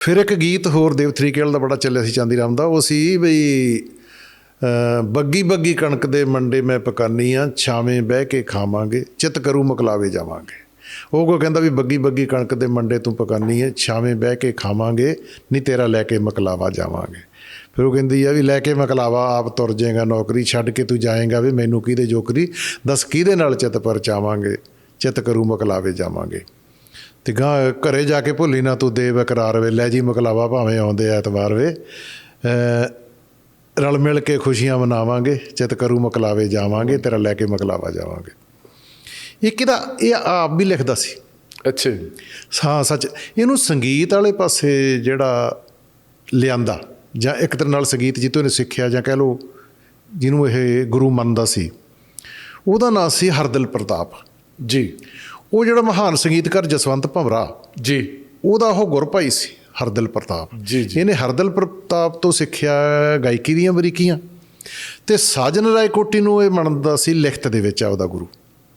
ਫਿਰ ਇੱਕ ਗੀਤ ਹੋਰ ਦੇਵ ਥਰੀਕੇਲ ਦਾ ਬੜਾ ਚੱਲਿਆ ਸੀ ਚਾਂਦੀ ਰਾਮ ਦਾ, ਉਹ ਸੀ ਬਈ ਬੱਗੀ ਬੱਗੀ ਕਣਕ ਦੇ ਮੰਡੇ ਮੈਂ ਪਕਾਨੀ ਆ, ਛਾਵੇਂ ਬਹਿ ਕੇ ਖਾਵਾਂਗੇ, ਚਿੱਤ ਕਰੂ ਮਕਲਾਵੇ ਜਾਵਾਂਗੇ। ਉਹ ਕੋ ਕਹਿੰਦਾ ਵੀ ਬੱਗੀ ਬੱਗੀ ਕਣਕ ਦੇ ਮੰਡੇ ਤੂੰ ਪਕਾਨੀ ਹੈ ਛਾਵੇਂ ਬਹਿ ਕੇ ਖਾਵਾਂਗੇ ਨਹੀਂ ਤੇਰਾ ਲੈ ਕੇ ਮਕਲਾਵਾ ਜਾਵਾਂਗੇ। ਫਿਰ ਉਹ ਕਹਿੰਦੀ ਆ ਵੀ ਲੈ ਕੇ ਮਕਲਾਵਾ, ਆਪ ਤੁਰ ਜਾਏਗਾ ਨੌਕਰੀ, ਛੱਡ ਕੇ ਤੂੰ ਜਾਏਗਾ ਵੀ ਮੈਨੂੰ ਕਿਹਦੇ ਜੋਕਰੀ, ਦੱਸ ਕਿਹਦੇ ਨਾਲ ਚਿੱਤ ਪਰਚਾਵਾਂਗੇ, ਚਿੱਤ ਕਰੂ ਮਕਲਾਵੇ ਜਾਵਾਂਗੇ। ਤੇ ਗਾਂ ਘਰੇ ਜਾ ਕੇ ਭੁੱਲੀ ਨਾ ਤੂੰ ਦੇ ਬਕਰਾਰ ਵੇ ਲੈ ਜੀ ਮਕਲਾਵਾ ਭਾਵੇਂ ਆਉਂਦੇ ਐਤਵਾਰ ਵੇ। ਰਲ ਮਿਲ ਕੇ ਖੁਸ਼ੀਆਂ ਮਨਾਵਾਂਗੇ ਚਿਤ ਕਰੂ ਮਕਲਾਵੇ ਜਾਵਾਂਗੇ ਤੇਰਾ ਲੈ ਕੇ ਮਕਲਾਵਾ ਜਾਵਾਂਗੇ। ਇਹ ਕਿਹਦਾ ਇਹ ਆਪ ਵੀ ਲਿਖਦਾ ਸੀ। ਅੱਛਾ ਹਾਂ ਸੱਚ। ਇਹਨੂੰ ਸੰਗੀਤ ਵਾਲੇ ਪਾਸੇ ਜਿਹੜਾ ਲਿਆਂਦਾ ਜਾਂ ਇੱਕ ਤਰ੍ਹਾਂ ਨਾਲ ਸੰਗੀਤ ਜਿੱਤੋਂ ਇਹਨੇ ਸਿੱਖਿਆ ਜਾਂ ਕਹਿ ਲਓ ਜਿਹਨੂੰ ਇਹ ਗੁਰੂ ਮੰਨਦਾ ਸੀ ਉਹਦਾ ਨਾਂ ਸੀ ਹਰਦਿਲ ਪ੍ਰਤਾਪ। ਜੀ। ਉਹ ਜਿਹੜਾ ਮਹਾਨ ਸੰਗੀਤਕਾਰ ਜਸਵੰਤ ਭੰਵਰਾ ਜੀ। ਉਹਦਾ ਉਹ ਗੁਰਭਾਈ ਸੀ ਹਰਦਿਲ ਪ੍ਰਤਾਪ। ਜੀ, ਜੀ। ਇਹਨੇ ਹਰਦਿਲ ਪ੍ਰਤਾਪ ਤੋਂ ਸਿੱਖਿਆ ਗਾਇਕੀ ਦੀਆਂ ਬਰੀਕੀਆਂ। ਤੇ ਸਾਜਨ ਰਾਏ ਕੋਟੀ ਨੂੰ ਇਹ ਮੰਨਦਾ ਸੀ ਲਿਖਤ ਦੇ ਵਿੱਚ ਆ ਉਹਦਾ ਗੁਰੂ।